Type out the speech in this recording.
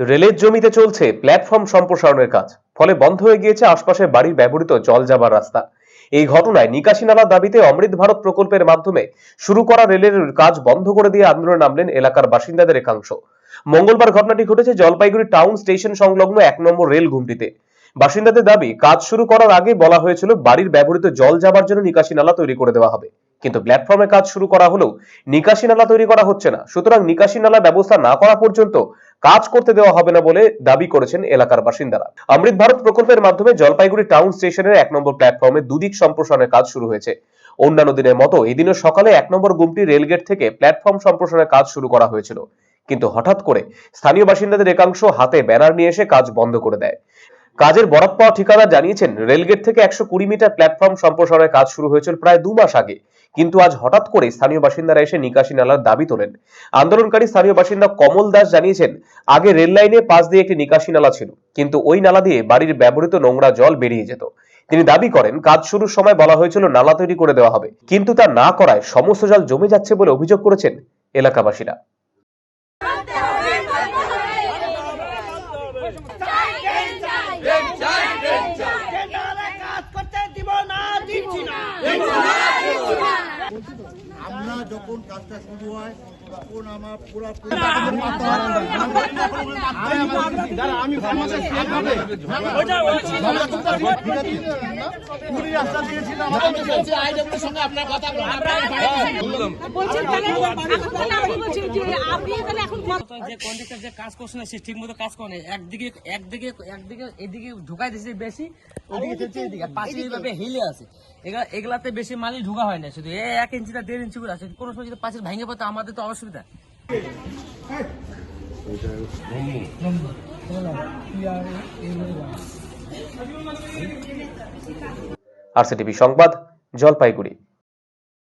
রেলের জমিতে চলছে প্ল্যাটফর্ম সম্প্রসারণের কাজ। ফলে বন্ধ হয়ে গিয়েছে আশপাশের বাড়ির ব্যবহৃত জল যাবার রাস্তা। এই ঘটনায় নিকাশি নালার দাবিতে অমৃত ভারত প্রকল্পের মাধ্যমে শুরু করা রেলের কাজ বন্ধ করে দিয়ে আন্দোলনে নামলেন এলাকার বাসিন্দাদের একাংশ। মঙ্গলবার ঘটনাটি ঘটেছে জলপাইগুড়ি টাউন স্টেশন সংলগ্ন এক নম্বর রেল ঘুমটিতে বাসিন্দাদের দাবি, কাজ শুরু করার আগে বলা হয়েছিল বাড়ির ব্যবহৃত জল যাবার জন্য নিকাশি নালা তৈরি করে দেওয়া হবে। কিন্তু প্ল্যাটফর্মে কাজ শুরু করা হলেও নিকাশি নালা তৈরি করা হচ্ছে না। সুতরাং নিকাশি নালা ব্যবস্থা না করা পর্যন্ত কাজ করতে দেওয়া হবে না বলে দাবি করেছেন এলাকার বাসিন্দারা। অমৃত ভারত প্রকল্পের মাধ্যমে জলপাইগুড়ি টাউন স্টেশনের এক নম্বর প্ল্যাটফর্মে দুদিক সম্প্রসারণের কাজ শুরু হয়েছে। অন্যান্য দিনের মতো এদিনও সকালে এক নম্বর গুমটি রেলগেট থেকে প্ল্যাটফর্ম সম্প্রসারণের কাজ শুরু করা হয়েছিল। কিন্তু হঠাৎ করে স্থানীয় বাসিন্দাদের একাংশ হাতে ব্যানার নিয়ে এসে কাজ বন্ধ করে দেয়। কাজের বরাত পাওয়া ঠিকাদার জানিয়েছেন, রেলগেট থেকে একশো কুড়ি মিটার প্ল্যাটফর্ম সম্প্রসারণের কাজ শুরু হয়েছিল প্রায় দু মাস আগে। কিন্তু আজ হঠাৎ করে স্থানীয় বাসিন্দারা এসে নিকাশি নালার দাবি তোলেন। আন্দোলনকারী স্থানীয় বাসিন্দা কমল দাস জানিয়েছেন, আগে রেল লাইনে পাশ দিয়ে একটি নিকাশি নালা ছিল, কিন্তু ওই নালা দিয়ে বাড়ির ব্যবহৃত নোংরা জল বেরিয়ে যেত। তিনি দাবি করেন, কাজ শুরুর সময় বলা হয়েছিল নালা তৈরি করে দেওয়া হবে, কিন্তু তা না করায় সমস্ত জল জমে যাচ্ছে বলে অভিযোগ করেছেন এলাকাবাসীরা কেন্দ্রে কাজ করতে দিব না দিচ্ছি না আমরা যখন কাজটা শুরু হয় তখন আমার পুরো যে কাজ করছে না সে ঠিক মতো কাজ করে। একদিকে একদিকে একদিকে এদিকে ঢুকাই দিচ্ছে বেশি এদিকে হিলে আছে এগুলা এগুলাতে বেশি মালই ঢুকা হয় না শুধু এক ইঞ্চিটা দেড় ইঞ্চি করে আছে কোনো সময় যদি পাশের ভেঙে পড়তে আমাদের তো অসুবিধা আরসিটিভি সংবাদ জলপাইগুড়ি।